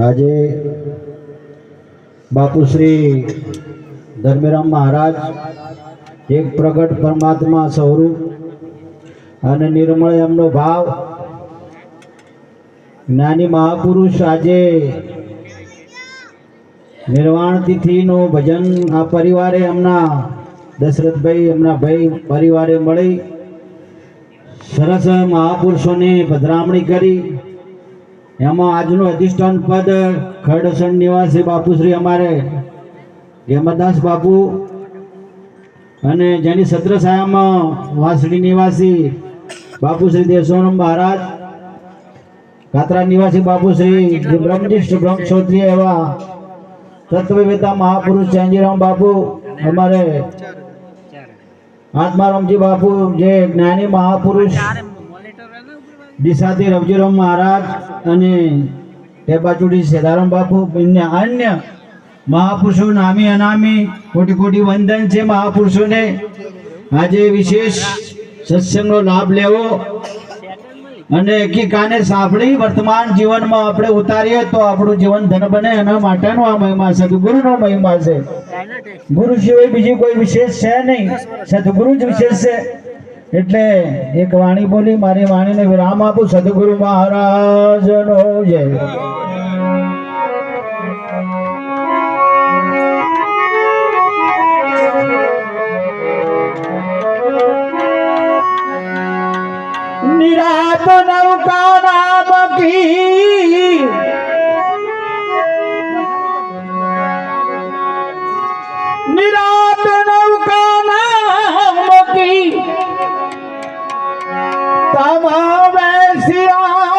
આજે બાપુ શ્રી ધર્મેરામ મહારાજ એક પ્રગટ પરમાત્મા સ્વરૂપ અને નિર્મળ એમનો ભાવ. જ્ઞાની મહાપુરુષ આજે નિર્વાણ તિથિનું ભજન આ પરિવારે એમના દશરથભાઈ, એમના ભાઈ પરિવારે મળી. સરસ મહાપુરુષોની પધરામણી કરી. એમાં આજનું અધિષ્ઠાન પદ ખડસણ નિવાસી બાપુશ્રી અમારે હેમદાસ બાપુ અને જેની છત્રછાયામાં વાસડી નિવાસી બાપુશ્રી દેશોનમ મહારાજ, કાતરા નિવાસી બાપુશ્રી બ્રહ્મનિષ્ઠ બ્રહ્મક્ષોત્રીય એવા તત્વવેતા મહાપુરુષ ચેન્જીરામ બાપુ, અમારે આત્મારામજી બાપુ જે જ્ઞાની મહાપુરુષ દિશાથી રવજીરામ મહારાજ અને ટેબાચુડી સેદારામ બાપુ અન્ય અન્ય મહાપુરુષો નામી અનામી, કોટી કોટી વંદન છે મહાપુરુષોને. આજે વિશેષ સત્સંગનો લાભ લેવો અને એકી સાંભળી વર્તમાન જીવનમાં આપણે ઉતારીએ તો આપણું જીવન ધન બને એના માટેનો આ મહિમા સદગુરુનો મહિમા છે. ગુરુ સિવાય બીજી કોઈ વિશેષ છે નહીં. સદગુરુ જ વિશેષ છે. એટલે એક વાણી બોલી મારી વાણીને વિરામ આપું સદગુરુ મહારાજનો જય. નિરાત तमाम ऐसिया